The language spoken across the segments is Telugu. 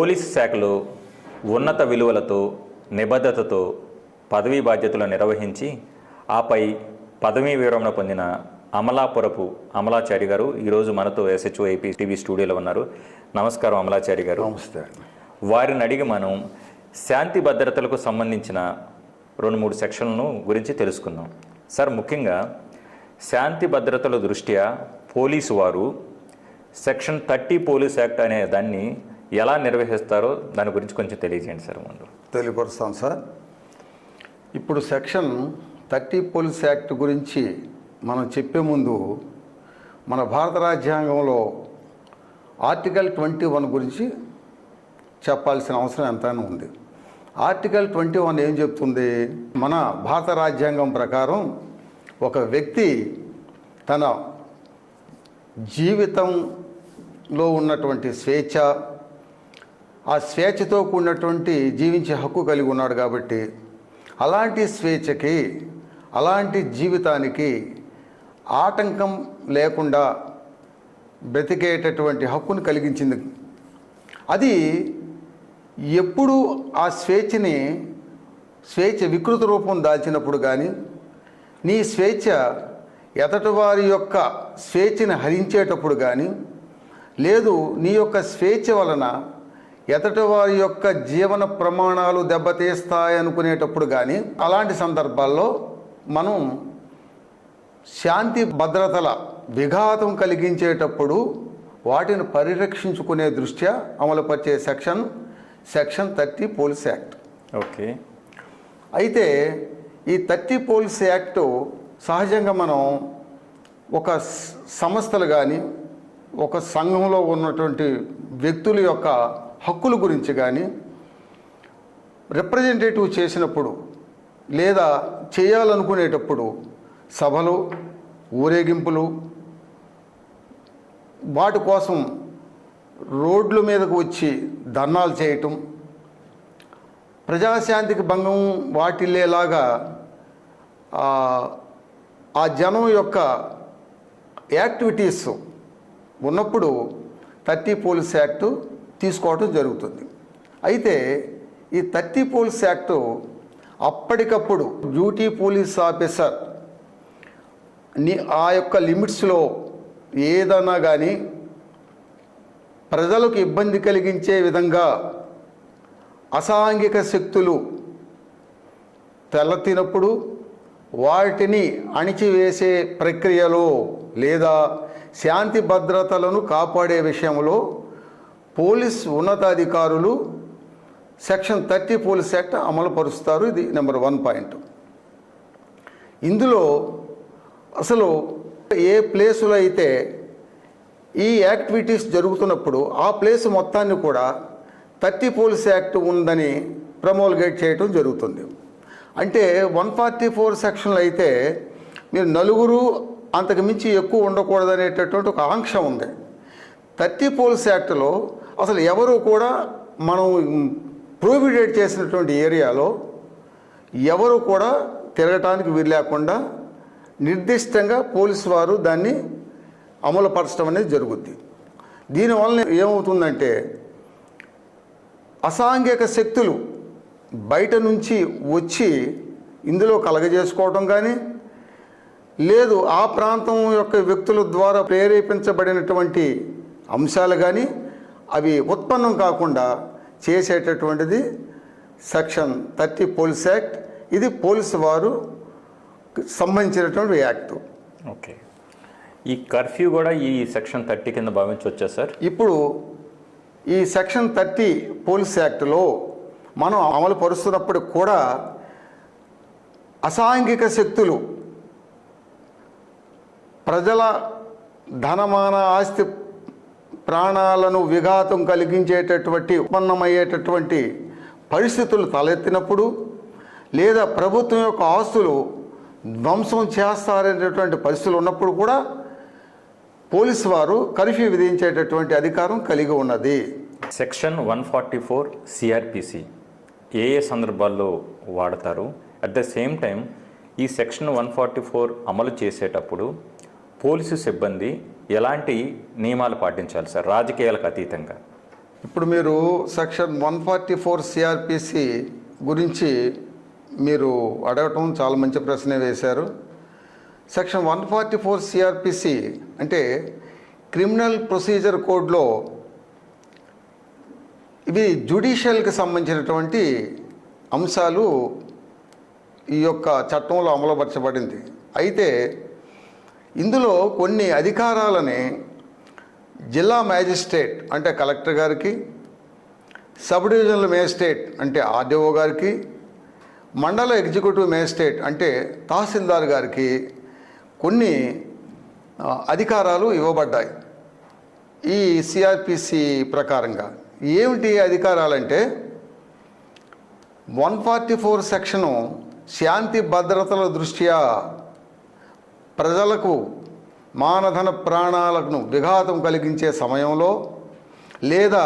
పోలీసు శాఖలో ఉన్నత విలువలతో నిబద్ధతతో పదవీ బాధ్యతలు నిర్వహించి ఆపై పదవీ విరమణ పొందిన అమలాపురపు అమలాచారి గారు ఈరోజు మనతో ఎస్హెచ్ఓ ఏపీ టీవీ స్టూడియోలో ఉన్నారు. నమస్కారం అమలాచారి గారు. నమస్తే వారిని అడిగి మనం శాంతి భద్రతలకు సంబంధించిన రెండు మూడు సెక్షన్లను గురించి తెలుసుకుందాం. సార్ ముఖ్యంగా శాంతి భద్రతల దృష్ట్యా పోలీసు వారు సెక్షన్ థర్టీ పోలీస్ యాక్ట్ అనే దాన్ని ఎలా నిర్వహిస్తారో దాని గురించి కొంచెం తెలియజేయండి సార్ ముందు. తెలియపరుస్తాం సార్. ఇప్పుడు సెక్షన్ థర్టీ పోలీస్ యాక్ట్ గురించి మనం చెప్పే ముందు మన భారత రాజ్యాంగంలో ఆర్టికల్ ట్వంటీ వన్ గురించి చెప్పాల్సిన అవసరం ఎంతైనా ఉంది. ఆర్టికల్ ట్వంటీ వన్ ఏం చెప్తుంది? మన భారత రాజ్యాంగం ప్రకారం ఒక వ్యక్తి తన జీవితంలో ఉన్నటువంటి స్వేచ్ఛ ఆ స్వేచ్ఛతో కూడినటువంటి జీవించే హక్కు కలిగి ఉన్నాడు కాబట్టి అలాంటి స్వేచ్ఛకి అలాంటి జీవితానికి ఆటంకం లేకుండా బ్రతికేటటువంటి హక్కును కలిగించింది. అది ఎప్పుడు ఆ స్వేచ్ఛని స్వేచ్ఛ వికృత రూపం దాల్చినప్పుడు కానీ నీ స్వేచ్ఛ ఎదటి వారి యొక్క స్వేచ్ఛని హరించేటప్పుడు కానీ లేదు నీ యొక్క స్వేచ్ఛ వలన ఎదటి వారి యొక్క జీవన ప్రమాణాలు దెబ్బతీస్తాయనుకునేటప్పుడు కానీ అలాంటి సందర్భాల్లో మనం శాంతి భద్రతల విఘాతం కలిగించేటప్పుడు వాటిని పరిరక్షించుకునే దృష్ట్యా అమలుపరిచే section section thirty police act. Okay. అయితే ఈ థర్టీ పోలీస్ యాక్టు సహజంగా మనం ఒక సంస్థలు కానీ ఒక సంఘంలో ఉన్నటువంటి వ్యక్తుల యొక్క హక్కుల గురించి కానీ రిప్రజెంటేటివ్ చేసినప్పుడు లేదా చేయాలనుకునేటప్పుడు సభలు ఊరేగింపులు వాటి కోసం రోడ్ల మీదకు వచ్చి ధర్నాలు చేయటం ప్రజాశాంతికి భంగం వాటిల్లేలాగా ఆ, జనం యొక్క యాక్టివిటీస్ ఉన్నప్పుడు థర్టీ పోలీస్ యాక్టు తీసుకోవటం జరుగుతుంది. అయితే ఈ థర్టీ పోలీస్ యాక్ట్ అప్పటికప్పుడు డ్యూటీ పోలీస్ ఆఫీసర్ని ఆ యొక్క లిమిట్స్లో ఏదన్నా కానీ ప్రజలకు ఇబ్బంది కలిగించే విధంగా అసాంఘిక శక్తులు తెల్లతినప్పుడు వాటిని అణిచివేసే ప్రక్రియలో లేదా శాంతి భద్రతలను కాపాడే విషయంలో పోలీస్ ఉన్నతాధికారులు సెక్షన్ థర్టీ పోలీస్ యాక్ట్ అమలు పరుస్తారు ఇది నెంబర్ వన్ పాయింట్. ఇందులో అసలు ఏ ప్లేసులో అయితే ఈ యాక్టివిటీస్ జరుగుతున్నప్పుడు ఆ ప్లేస్ మొత్తాన్ని కూడా థర్టీ పోలీస్ యాక్ట్ ఉందని ప్రమోల్గేట్ చేయటం జరుగుతుంది. అంటే వన్ ఫార్టీ ఫోర్ సెక్షన్లో అయితే మీరు నలుగురు అంతకు మించి ఎక్కువ ఉండకూడదనేటటువంటి ఒక ఆంక్ష ఉంది. థర్టీ పోలీస్ యాక్ట్లో అసలు ఎవరు కూడా మనం ప్రోహిబిటెడ్ చేసినటువంటి ఏరియాలో ఎవరు కూడా తిరగటానికి వీలు లేకుండా నిర్దిష్టంగా పోలీసు వారు దాన్ని అమలుపరచడం అనేది జరుగుద్ది. దీనివల్ల ఏమవుతుందంటే అసాంఘిక శక్తులు బయట నుంచి వచ్చి ఇందులో కలగజేసుకోవడం కానీ లేదు ఆ ప్రాంతం యొక్క వ్యక్తుల ద్వారా ప్రేరేపించబడినటువంటి అంశాలు కానీ అవి ఉత్పన్నం కాకుండా చేసేటటువంటిది సెక్షన్ థర్టీ పోలీస్ యాక్ట్. ఇది పోలీసు వారు సంబంధించినటువంటి యాక్ట్. ఓకే. ఈ కర్ఫ్యూ కూడా ఈ సెక్షన్ థర్టీ కింద భావించవచ్చా సార్? ఇప్పుడు ఈ సెక్షన్ థర్టీ పోలీస్ యాక్ట్లో మనం అమలు పరుస్తున్నప్పుడు కూడా అసాంఘిక శక్తులు ప్రజల ధనమాన ఆస్తి ప్రాణాలను విఘాతం కలిగించేటటువంటి ఉత్పన్నమయ్యేటటువంటి పరిస్థితులు తలెత్తినప్పుడు లేదా ప్రభుత్వం యొక్క ఆస్తులు ధ్వంసం చేస్తారనేటువంటి పరిస్థితులు ఉన్నప్పుడు కూడా పోలీసు వారు కర్ఫ్యూ విధించేటటువంటి అధికారం కలిగి ఉన్నది. Section one forty four CrPC ఏ ఏ సందర్భాల్లో వాడతారు? అట్ ద సేమ్ టైం ఈ సెక్షన్ వన్ ఫార్టీ ఫోర్ అమలు చేసేటప్పుడు పోలీసు సిబ్బంది ఎలాంటి నియమాలు పాటించాలి సార్? రాజకీయాలకు అతీతంగా. ఇప్పుడు మీరు section one forty four CrPC గురించి మీరు అడగటం చాలా మంచి ప్రశ్న వేశారు. Section one forty four CrPC అంటే క్రిమినల్ ప్రొసీజర్ కోడ్లో ఇవి జ్యుడిషియల్కి సంబంధించినటువంటి అంశాలు ఈ యొక్క చట్టంలో అమలుపరచబడింది. అయితే ఇందులో కొన్ని అధికారాలని జిల్లా మ్యాజిస్ట్రేట్ అంటే కలెక్టర్ గారికి సబ్ డివిజనల్ మేజిస్ట్రేట్ అంటే ఆర్డీఓ గారికి మండల ఎగ్జిక్యూటివ్ మేజిస్ట్రేట్ అంటే తహసీల్దార్ గారికి కొన్ని అధికారాలు ఇవ్వబడ్డాయి. ఈ సిఆర్పిసి ప్రకారంగా ఏమిటి అధికారాలంటే వన్ ఫార్టీ ఫోర్ సెక్షను శాంతి భద్రతల దృష్ట్యా ప్రజలకు మానధన ప్రాణాలను విఘాతం కలిగించే సమయంలో లేదా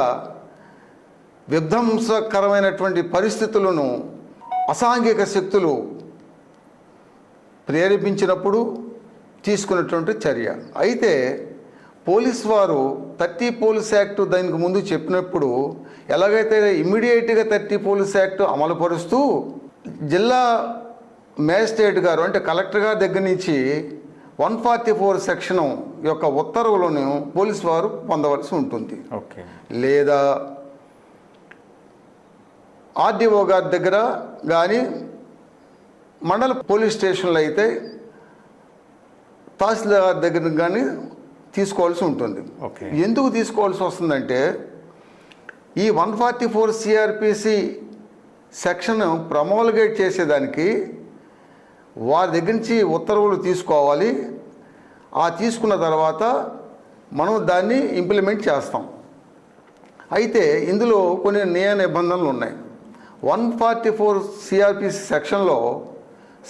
విధ్వంసకరమైనటువంటి పరిస్థితులను అసాంఘిక శక్తులు ప్రేరేపించినప్పుడు తీసుకున్నటువంటి చర్య. అయితే పోలీస్ వారు థర్టీ పోలీస్ యాక్ట్ దానికి ముందు చెప్పినప్పుడు ఎలాగైతే ఇమ్మీడియట్గా థర్టీ పోలీస్ యాక్ట్ అమలుపరుస్తూ జిల్లా మేజిస్ట్రేట్ గారు అంటే కలెక్టర్ గారి దగ్గర నుంచి వన్ ఫార్టీ ఫోర్ సెక్షన్ యొక్క ఉత్తర్వులను పోలీస్ వారు పొందవలసి ఉంటుంది. ఓకే. లేదా ఆర్డీఓ గారి దగ్గర కానీ మండల పోలీస్ స్టేషన్లో అయితే తహసీల్దార్ దగ్గర కానీ తీసుకోవాల్సి ఉంటుంది. ఓకే. ఎందుకు తీసుకోవాల్సి వస్తుందంటే ఈ one forty four CrPC section promulgate చేసేదానికి వారి దగ్గర నుంచి ఉత్తర్వులు తీసుకోవాలి. ఆ తీసుకున్న తర్వాత మనం దాన్ని ఇంప్లిమెంట్ చేస్తాం. అయితే ఇందులో కొన్ని నియ నిబంధనలు ఉన్నాయి. వన్ ఫార్టీ ఫోర్ సిఆర్పిసి సెక్షన్లో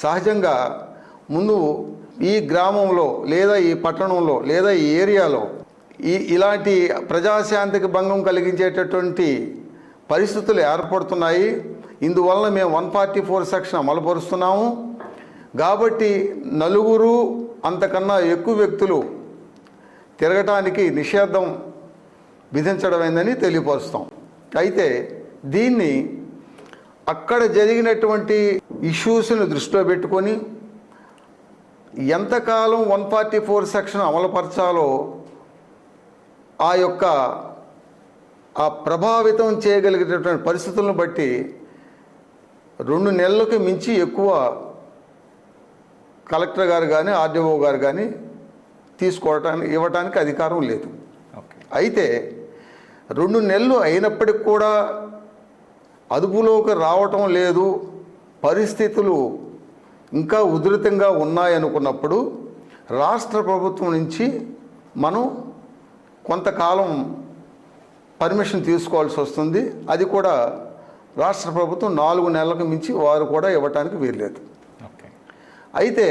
సహజంగా ముందు ఈ గ్రామంలో లేదా ఈ పట్టణంలో లేదా ఈ ఏరియాలో ఈ ఇలాంటి ప్రజాశాంతికి భంగం కలిగించేటటువంటి పరిస్థితులు ఏర్పడుతున్నాయి. ఇందువలన మేము వన్ ఫార్టీ ఫోర్ సెక్షన్ అమలుపరుస్తున్నాము. కాబట్టి నలుగురు అంతకన్నా ఎక్కువ వ్యక్తులు తిరగటానికి నిషేధం విధించడమైందని తెలియపరుస్తాం. అయితే దీన్ని అక్కడ జరిగినటువంటి ఇష్యూస్ని దృష్టిలో పెట్టుకొని ఎంతకాలం వన్ ఫార్టీ ఫోర్ సెక్షన్ అమలుపరచాలో ఆ యొక్క ఆ ప్రభావితం చేయగలిగేటటువంటి పరిస్థితులను బట్టి రెండు నెలలకు మించి ఎక్కువ కలెక్టర్ గారు కానీ ఆర్డీఓ గారు కానీ తీసుకోవటానికి ఇవ్వటానికి అధికారం లేదు. అయితే రెండు నెలలు అయినప్పటికి కూడా అదుపులోకి రావటం లేదు. పరిస్థితులు ఇంకా ఉధృతంగా ఉన్నాయనుకున్నప్పుడు రాష్ట్ర ప్రభుత్వం నుంచి మనం కొంతకాలం పర్మిషన్ తీసుకోవాల్సి వస్తుంది. అది కూడా రాష్ట్ర ప్రభుత్వం నాలుగు నెలలకు మించి వారు కూడా ఇవ్వటానికి వీల్లేదు. అయితే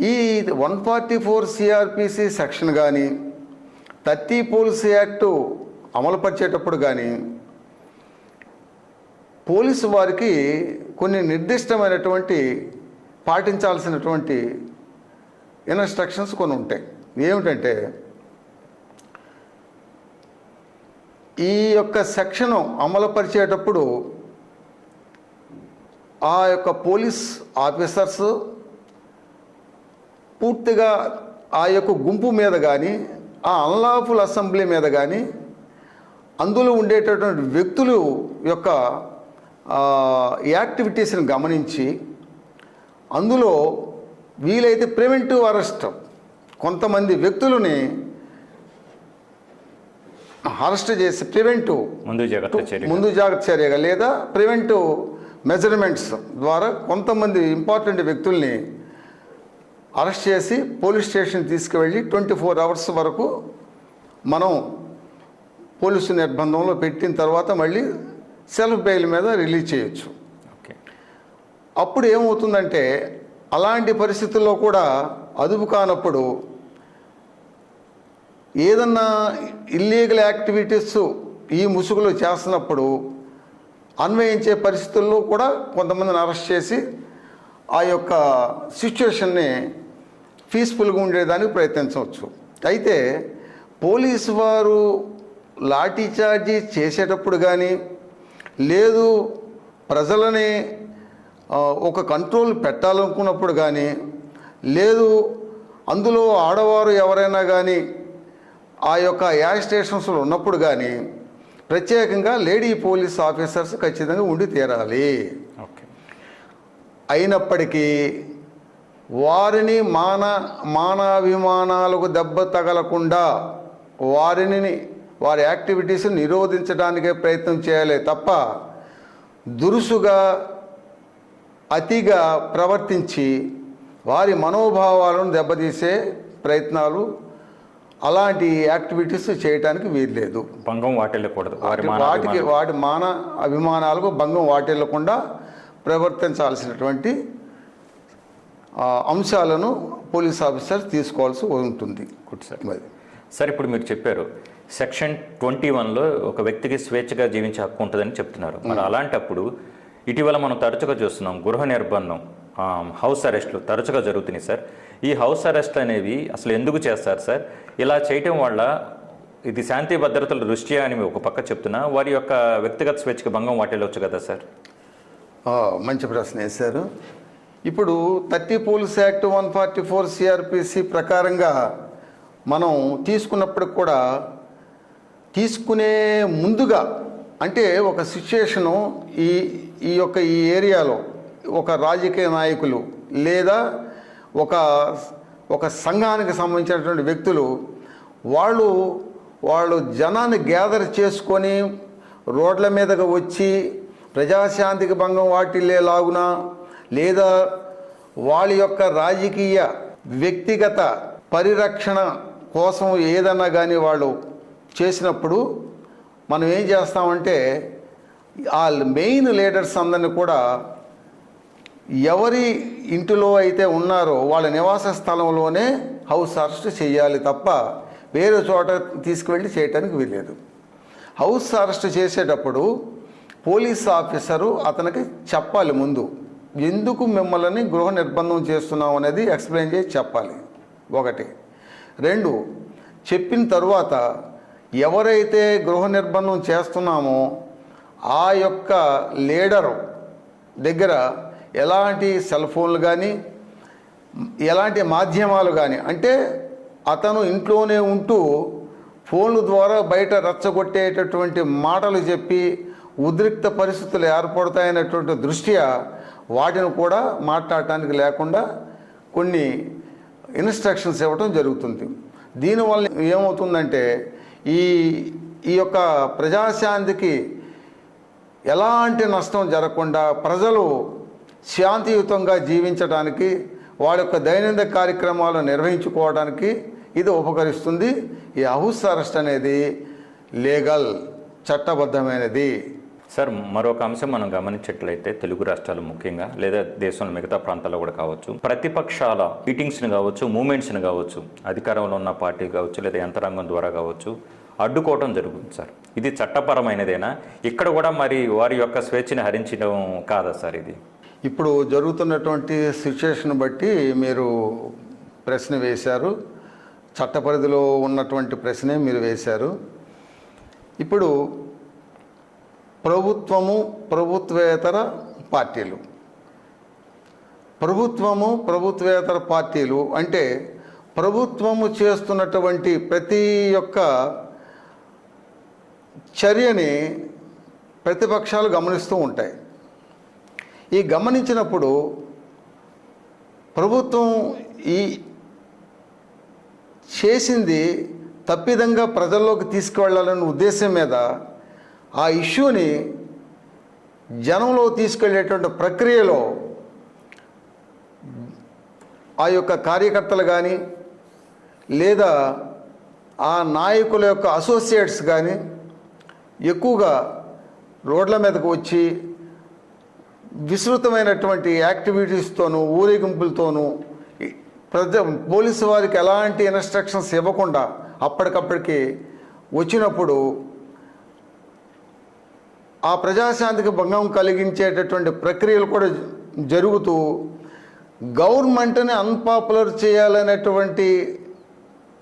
ఈ one forty four CrPC section కానీ థర్టీ పోలీస్ యాక్టు అమలుపరిచేటప్పుడు కానీ పోలీసు వారికి కొన్ని నిర్దిష్టమైనటువంటి పాటించాల్సినటువంటి ఇన్స్ట్రక్షన్స్ కొన్ని ఉంటాయి. ఏమిటంటే ఈ యొక్క సెక్షన్ అమలుపరిచేటప్పుడు ఆ యొక్క పోలీస్ ఆఫీసర్స్ పూర్తిగా ఆ యొక్క గుంపు మీద కానీ ఆ అన్లాఫుల్ అసెంబ్లీ మీద కానీ అందులో ఉండేటటువంటి వ్యక్తులు యొక్క యాక్టివిటీస్ని గమనించి అందులో వీలైతే ప్రివెంటివ్ అరెస్ట్ కొంతమంది వ్యక్తులని అరెస్ట్ చేసి ప్రివెంటివ్ ముందు జాగ్రత్త చర్య ముందు జాగ్రత్త చర్యగా లేదా ప్రివెంటివ్ మెజర్మెంట్స్ ద్వారా కొంతమంది ఇంపార్టెంట్ వ్యక్తుల్ని అరెస్ట్ చేసి పోలీస్ స్టేషన్ తీసుకువెళ్ళి ట్వంటీ ఫోర్ అవర్స్ వరకు మనం పోలీసు నిర్బంధంలో పెట్టిన తర్వాత మళ్ళీ సెల్ఫ్ బెయిల్ మీద రిలీజ్ చేయొచ్చు. అప్పుడు ఏమవుతుందంటే అలాంటి పరిస్థితుల్లో కూడా అదుపు కానప్పుడు ఏదన్నా ఇల్లీగల్ యాక్టివిటీస్ ఈ ముసుగులో చేస్తున్నప్పుడు అన్వయించే పరిస్థితుల్లో కూడా కొంతమందిని అరెస్ట్ చేసి ఆ యొక్క సిచ్యువేషన్ని పీస్ఫుల్గా ఉండేదానికి ప్రయత్నించవచ్చు. అయితే పోలీసు వారు లాఠీచార్జీ చేసేటప్పుడు కానీ లేదు ప్రజలని ఒక కంట్రోల్ పెట్టాలనుకున్నప్పుడు కానీ లేదు అందులో ఆడవారు ఎవరైనా కానీ ఆ యొక్క యాజ్ స్టేషన్స్లో ఉన్నప్పుడు కానీ ప్రత్యేకంగా లేడీ పోలీస్ ఆఫీసర్స్ ఖచ్చితంగా ఉండి తీరాలి. ఓకే. అయినప్పటికీ వారిని మాన మానాభిమానాలకు దెబ్బ తగలకుండా వారిని వారి యాక్టివిటీస్ నిరోధించడానికే ప్రయత్నం చేయాలి తప్ప దురుసుగా అతిగా ప్రవర్తించి వారి మనోభావాలను దెబ్బతీసే ప్రయత్నాలు అలాంటి యాక్టివిటీస్ చేయడానికి వీల్లేదు భంగం వాటిల్లకూడదు. వాటికి వాటి మాన అభిమానాలకు భంగం వాటిల్లకుండా ప్రవర్తించాల్సినటువంటి అంశాలను పోలీస్ ఆఫీసర్ తీసుకోవాల్సి ఉంటుంది. గుడ్ సార్ సార్ ఇప్పుడు మీరు చెప్పారు సెక్షన్ ట్వంటీ వన్లో ఒక వ్యక్తికి స్వేచ్ఛగా జీవించే హక్కు ఉంటుందని చెప్తున్నారు. మరి అలాంటప్పుడు ఇటీవల మనం తరచుగా చూస్తున్నాం గృహ నిర్బంధం హౌస్ అరెస్టులు తరచుగా జరుగుతున్నాయి సార్ ఈ హౌస్ అరెస్ట్ అనేవి అసలు ఎందుకు చేస్తారు సార్? ఇలా చేయటం వల్ల ఇది శాంతి భద్రతల దృష్ట్యా అని ఒక పక్క చెప్తున్నా. వారి యొక్క వ్యక్తిగత స్వేచ్ఛకు భంగం వాటిల్లొచ్చు కదా సార్? మంచి ప్రశ్న వేశారు. ఇప్పుడు thirty police act one forty four CrPC ప్రకారంగా మనం తీసుకున్నప్పటికి కూడా తీసుకునే ముందుగా అంటే ఒక సిచ్యుయేషను ఈ ఈ యొక్క ఈ ఏరియాలో ఒక రాజకీయ నాయకులు లేదా ఒక ఒక సంఘానికి సంబంధించినటువంటి వ్యక్తులు వాళ్ళు వాళ్ళు జనాన్ని గ్యాదర్ చేసుకొని రోడ్ల మీదకు వచ్చి ప్రజాశాంతికి భంగం వాటిల్లేలాగున లేదా వాళ్ళ యొక్క రాజకీయ వ్యక్తిగత పరిరక్షణ కోసం ఏదన్నా కానీ వాళ్ళు చేసినప్పుడు మనం ఏం చేస్తామంటే ఆ మెయిన్ లీడర్స్ అందరిని కూడా ఎవరి ఇంటిలో అయితే ఉన్నారో వాళ్ళ నివాస స్థలంలోనే హౌస్ అరెస్ట్ చేయాలి తప్ప వేరే చోట తీసుకువెళ్ళి చేయటానికి వీల్లేదు. హౌస్ అరెస్ట్ చేసేటప్పుడు పోలీస్ ఆఫీసరు అతనికి చెప్పాలి ముందు ఎందుకు మిమ్మల్ని గృహ నిర్బంధం చేస్తున్నాం అనేది ఎక్స్ప్లెయిన్ చేసి చెప్పాలి. ఒకటి. రెండు. చెప్పిన తరువాత ఎవరైతే గృహ నిర్బంధం చేస్తున్నామో ఆ యొక్క లీడరు దగ్గర ఎలాంటి సెల్ ఫోన్లు కానీ ఎలాంటి మాధ్యమాలు కానీ అంటే అతను ఇంట్లోనే ఉంటూ ఫోన్ల ద్వారా బయట రచ్చగొట్టేటటువంటి మాటలు చెప్పి ఉద్రిక్త పరిస్థితులు ఏర్పడతాయనేటువంటి దృష్ట్యా వాటిని కూడా మాట్లాడటానికి లేకుండా కొన్ని ఇన్స్ట్రక్షన్స్ ఇవ్వటం జరుగుతుంది. దీనివల్ల ఏమవుతుందంటే ఈ ఈ యొక్క ప్రజాశాంతికి ఎలాంటి నష్టం జరగకుండా ప్రజలు శాంతియుతంగా జీవించడానికి వాడి యొక్క దైనందిన కార్యక్రమాలు నిర్వహించుకోవడానికి ఇది ఉపకరిస్తుంది. ఈ హౌస్ అరెస్ట్ అనేది లీగల్ చట్టబద్ధమైనది. సార్ మరొక అంశం మనం గమనించట్లయితే తెలుగు రాష్ట్రాలు ముఖ్యంగా లేదా దేశంలో మిగతా ప్రాంతాల్లో కూడా కావచ్చు ప్రతిపక్షాల మీటింగ్స్ని కావచ్చు మూమెంట్స్ని కావచ్చు అధికారంలో ఉన్న పార్టీ కావచ్చు లేదా యంత్రాంగం ద్వారా కావచ్చు అడ్డుకోవడం జరుగుతుంది సార్. ఇది చట్టపరమైనదేనా? ఇక్కడ కూడా మరి వారి యొక్క స్వేచ్ఛని హరించడం కాదా సార్ ఇది? ఇప్పుడు జరుగుతున్నటువంటి సిచ్యుయేషన్ బట్టి మీరు ప్రశ్న వేశారు. చట్ట పరిధిలో ఉన్నటువంటి ప్రశ్నే మీరు వేశారు. ఇప్పుడు ప్రభుత్వము ప్రభుత్వేతర పార్టీలు. ప్రభుత్వము ప్రభుత్వేతర పార్టీలు అంటే ప్రభుత్వము చేస్తున్నటువంటి ప్రతి ఒక్క చర్యని ప్రతిపక్షాలు గమనిస్తూ ఉంటాయి. ఈ గమనించినప్పుడు ప్రభుత్వం ఈ చేసింది తప్పిదంగా ప్రజల్లోకి తీసుకువెళ్ళాలనే ఉద్దేశం మీద ఆ ఇష్యూని జనంలో తీసుకెళ్ళేటువంటి ప్రక్రియలో ఆ యొక్క కార్యకర్తలు కానీ లేదా ఆ నాయకుల యొక్క అసోసియేట్స్ కానీ ఎక్కువగా రోడ్ల మీదకు వచ్చి విస్తృతమైనటువంటి యాక్టివిటీస్తోనూ ఊరేగింపులతోనూ ప్రజ పోలీసు వారికి ఎలాంటి ఇన్స్ట్రక్షన్స్ ఇవ్వకుండా అప్పటికప్పటికి వచ్చినప్పుడు ఆ ప్రజాశాంతికి భంగం కలిగించేటటువంటి ప్రక్రియలు కూడా జరుగుతూ గవర్నమెంట్ని అన్పాపులర్ చేయాలనేటువంటి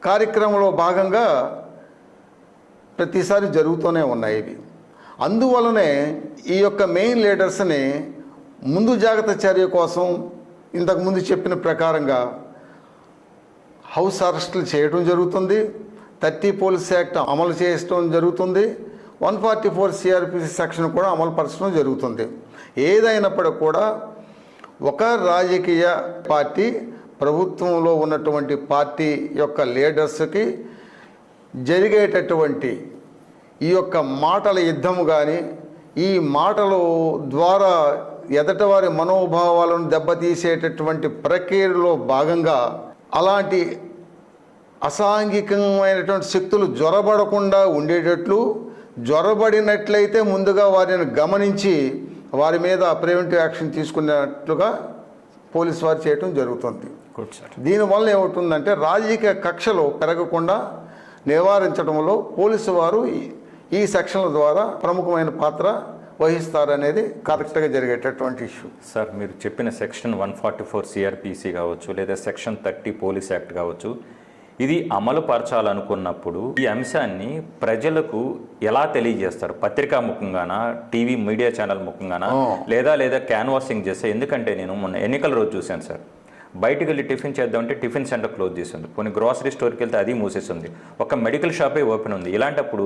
కార్యక్రమంలో భాగంగా ప్రతిసారి జరుగుతూనే ఉన్నాయి ఇవి. అందువలనే ఈ యొక్క మెయిన్ లీడర్స్ని ముందు జాగ్రత్త చర్య కోసం ఇంతకుముందు చెప్పిన ప్రకారంగా హౌస్ అరెస్టులు చేయడం జరుగుతుంది. థర్టీ పోలీస్ యాక్ట్ అమలు చేయడం జరుగుతుంది. One forty four CrPC section కూడా అమలు పరచడం జరుగుతుంది. ఏదైనప్పటికీ కూడా ఒక రాజకీయ పార్టీ ప్రభుత్వంలో ఉన్నటువంటి పార్టీ యొక్క లీడర్స్కి జరిగేటటువంటి ఈ యొక్క మాటల యుద్ధము కానీ ఈ మాటలు ద్వారా ఎదటవారి మనోభావాలను దెబ్బతీసేటటువంటి ప్రక్రియలో భాగంగా అలాంటి అసాంఘికమైనటువంటి శక్తులు జ్వరబడకుండా ఉండేటట్లు జ్వరబడినట్లయితే ముందుగా వారిని గమనించి వారి మీద ప్రివెంటివ్ యాక్షన్ తీసుకునేట్లుగా పోలీసు వారు చేయటం జరుగుతుంది. దీనివల్ల ఏమవుతుందంటే రాజకీయ కక్షలు పెరగకుండా నివారించడంలో పోలీసు వారు ఈ సెక్షన్ల ద్వారా ప్రముఖమైన పాత్ర వహిస్తారనేది కరెక్ట్గా జరిగేటటువంటి ఇష్యూ సార్ మీరు చెప్పిన section one forty four CrPC కావచ్చు లేదా సెక్షన్ థర్టీ పోలీస్ యాక్ట్ కావచ్చు ఇది అమలు పరచాలనుకున్నప్పుడు ఈ అంశాన్ని ప్రజలకు ఎలా తెలియజేస్తారు? పత్రికా ముఖంగానా టీవీ మీడియా ఛానల్ ముఖంగానా. లేదా లేదా క్యాన్వాసింగ్ చేస్తే? ఎందుకంటే నేను మొన్న ఎన్నికల రోజు చూశాను సార్. బయటికి వెళ్ళి టిఫిన్ చేద్దామంటే టిఫిన్ సెంటర్ క్లోజ్ చేసింది. కొన్ని గ్రాసరీ స్టోర్కి వెళ్తే అది మూసేసింది. ఒక మెడికల్ షాపే ఓపెన్ ఉంది. ఇలాంటప్పుడు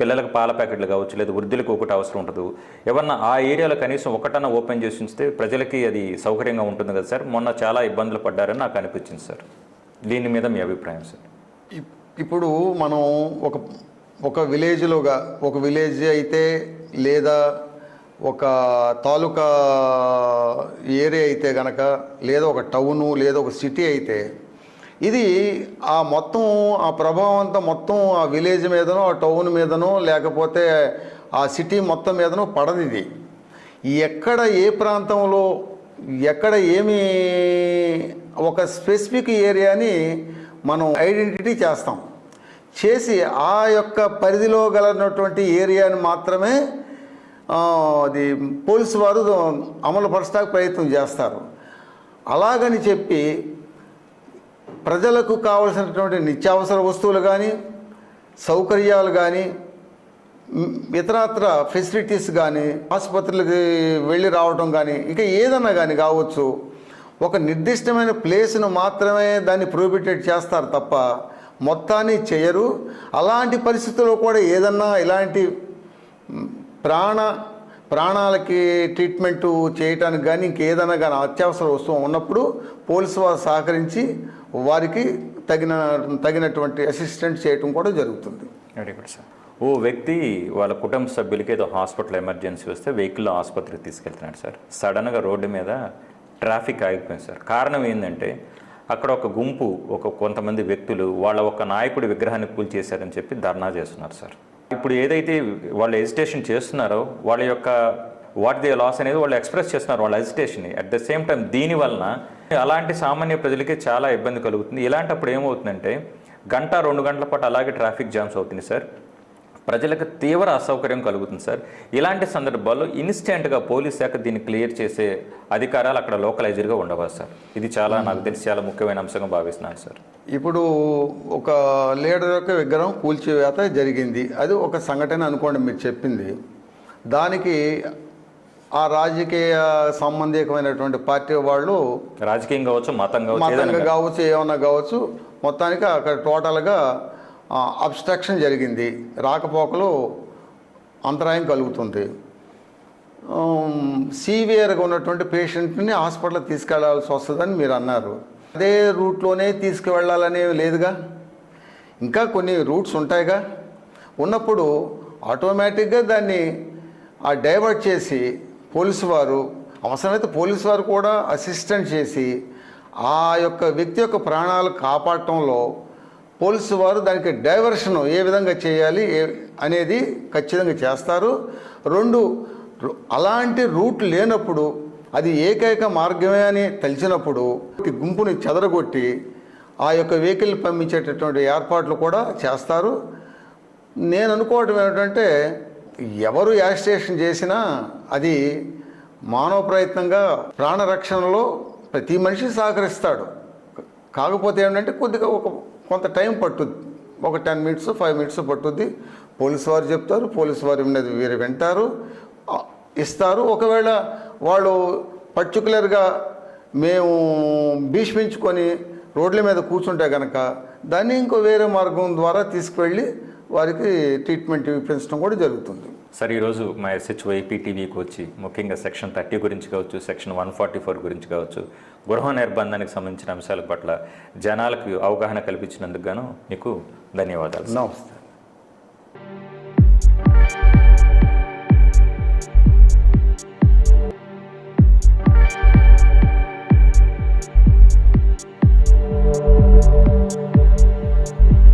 పిల్లలకు పాల ప్యాకెట్లు కావచ్చు లేదా వృద్ధులకు ఒకటి అవసరం ఉంటుంది ఎవరన్నా ఆ ఏరియాలో కనీసం ఒకటన్నా ఓపెన్ చేసి ఉంచితే ప్రజలకి అది సౌకర్యంగా ఉంటుంది కదా సార్? మొన్న చాలా ఇబ్బందులు పడ్డారని నాకు అనిపించింది సార్. దీని మీద మీ అభిప్రాయం సార్. ఇప్- ఇప్పుడు మనం ఒక ఒక విలేజ్లోగా ఒక విలేజ్ అయితే లేదా ఒక తాలూకా ఏరియా అయితే గనక లేదా ఒక టౌను లేదా ఒక సిటీ అయితే ఇది ఆ మొత్తం ఆ ప్రభావం అంతా మొత్తం ఆ విలేజ్ మీదనో ఆ టౌన్ మీదనో లేకపోతే ఆ సిటీ మొత్తం మీదనో పడదు ఇది. ఎక్కడ ఏ ప్రాంతంలో ఎక్కడ ఏమి ఒక స్పెసిఫిక్ ఏరియాని మనం ఐడెంటిటీ చేస్తాం. చేసి ఆ యొక్క పరిధిలో గలనటువంటి ఏరియాని మాత్రమే అది పోలీసు వారు అమలు పరచడానికి ప్రయత్నం చేస్తారు. అలాగని చెప్పి ప్రజలకు కావలసినటువంటి నిత్యావసర వస్తువులు కానీ సౌకర్యాలు కానీ ఇతరత్ర ఫెసిలిటీస్ కానీ ఆసుపత్రులకి వెళ్ళి రావడం కానీ ఇంకా ఏదన్నా కానీ కావచ్చు ఒక నిర్దిష్టమైన ప్లేస్ను మాత్రమే దాన్ని ప్రొహిబిటెడ్ చేస్తారు తప్ప మొత్తాన్ని చేయరు. అలాంటి పరిస్థితుల్లో కూడా ఏదన్నా ఇలాంటి ప్రాణ ప్రాణాలకి ట్రీట్మెంట్ చేయటానికి కానీ ఇంకేదైనా కానీ అత్యవసర వస్తువు ఉన్నప్పుడు పోలీసు వారు సహకరించి వారికి తగిన తగినటువంటి అసిస్టెంట్ చేయటం కూడా జరుగుతుంది. వెరీ గుడ్ సార్ ఓ వ్యక్తి వాళ్ళ కుటుంబ సభ్యులకి ఏదో హాస్పిటల్ ఎమర్జెన్సీ వస్తే వెహికల్లో ఆసుపత్రికి తీసుకెళ్తున్నాడు సార్ సడన్గా రోడ్డు మీద ట్రాఫిక్ ఆగిపోయింది సార్ కారణం ఏంటంటే అక్కడ ఒక గుంపు ఒక కొంతమంది వ్యక్తులు వాళ్ళ ఒక నాయకుడి విగ్రహాన్ని కూల్చేశారని చెప్పి ధర్నా చేస్తున్నారు సార్ ఇప్పుడు ఏదైతే వాళ్ళు ఎజిటేషన్ చేస్తున్నారో వాళ్ళ యొక్క వాట్ ది లాస్ అనేది వాళ్ళు ఎక్స్ప్రెస్ చేస్తున్నారు వాళ్ళ ఎజిటేషన్ని అట్ ద సేమ్ టైం దీని వలన అలాంటి సామాన్య ప్రజలకి చాలా ఇబ్బంది కలుగుతుంది. ఇలాంటప్పుడు ఏమవుతుందంటే గంట రెండు గంటల పాటు అలాగే ట్రాఫిక్ జామ్స్ అవుతుంది సార్ ప్రజలకు తీవ్ర అసౌకర్యం కలుగుతుంది సార్. ఇలాంటి సందర్భాల్లో ఇన్స్టెంట్గా పోలీస్ శాఖ దీన్ని క్లియర్ చేసే అధికారాలు అక్కడ లోకలైజర్గా ఉండవాలి సార్? ఇది చాలా నాకు తెలిసి చాలా ముఖ్యమైన అంశంగా భావిస్తున్నాను సార్. ఇప్పుడు ఒక లీడర్ యొక్క విగ్రహం కూల్చివేత జరిగింది. అది ఒక సంఘటన అనుకోండి మీరు చెప్పింది. దానికి ఆ రాజకీయ సంబంధికమైనటువంటి పార్టీ వాళ్ళు రాజకీయం కావచ్చు మతం కావచ్చు మతంగా కావచ్చు. కావచ్చు ఏమన్నా కావచ్చు మొత్తానికి అక్కడ టోటల్గా అబ్స్ట్రక్షన్ జరిగింది. రాకపోకలు అంతరాయం కలుగుతుంది. సీవియర్గా ఉన్నటువంటి పేషెంట్ని హాస్పిటల్కి తీసుకెళ్ళాల్సి వస్తుందని మీరు అన్నారు. అదే రూట్లోనే తీసుకువెళ్ళాలనే లేదుగా? ఇంకా కొన్ని రూట్స్ ఉంటాయిగా? ఉన్నప్పుడు ఆటోమేటిక్గా దాన్ని ఆ డైవర్ట్ చేసి పోలీసు వారు అవసరమైతే పోలీసు వారు కూడా అసిస్టెంట్ చేసి ఆ యొక్క వ్యక్తి యొక్క ప్రాణాలు కాపాడటంలో పోలీసు వారు దానికి డైవర్షన్ ఏ విధంగా చేయాలి ఏ- అనేది ఖచ్చితంగా చేస్తారు. రెండు అలాంటి రూట్ లేనప్పుడు అది ఏకైక మార్గమే అని తెలిసినప్పుడు గుంపుని చెదరగొట్టి ఆ యొక్క వెహికల్ పంపించేటటువంటి ఏర్పాట్లు కూడా చేస్తారు. నేను అనుకోవటం ఏమిటంటే ఎవరు యాజిటేషన్ చేసినా అది మానవ ప్రయత్నంగా ప్రాణరక్షణలో ప్రతి మనిషి సహకరిస్తాడు. కాకపోతే ఏంటంటే కొద్దిగా ఒక కొంత టైం పట్టుద్ది. ఒక టెన్ మినిట్స్ ఫైవ్ మినిట్స్ పట్టుద్ది. పోలీసు వారు చెప్తారు పోలీసు వారు విన్నది వీరు వింటారు. ఇస్తారు. ఒకవేళ వాళ్ళు పర్టికులర్గా మేము భీష్మించుకొని రోడ్ల మీద కూర్చుంటే కనుక దాన్ని ఇంకో వేరే మార్గం ద్వారా తీసుకువెళ్ళి వారికి ట్రీట్మెంట్ ఇప్పించడం కూడా జరుగుతుంది. సార్ ఈరోజు మా ఎస్హెచ్ వైపీటీవీకి వచ్చి ముఖ్యంగా సెక్షన్ థర్టీ గురించి కావచ్చు సెక్షన్ వన్ ఫార్టీ ఫోర్ గురించి కావచ్చు గృహ నిర్బంధానికి సంబంధించిన అంశాల పట్ల జనాలకు అవగాహన కల్పించినందుకు గాను మీకు ధన్యవాదాలు నమస్తే.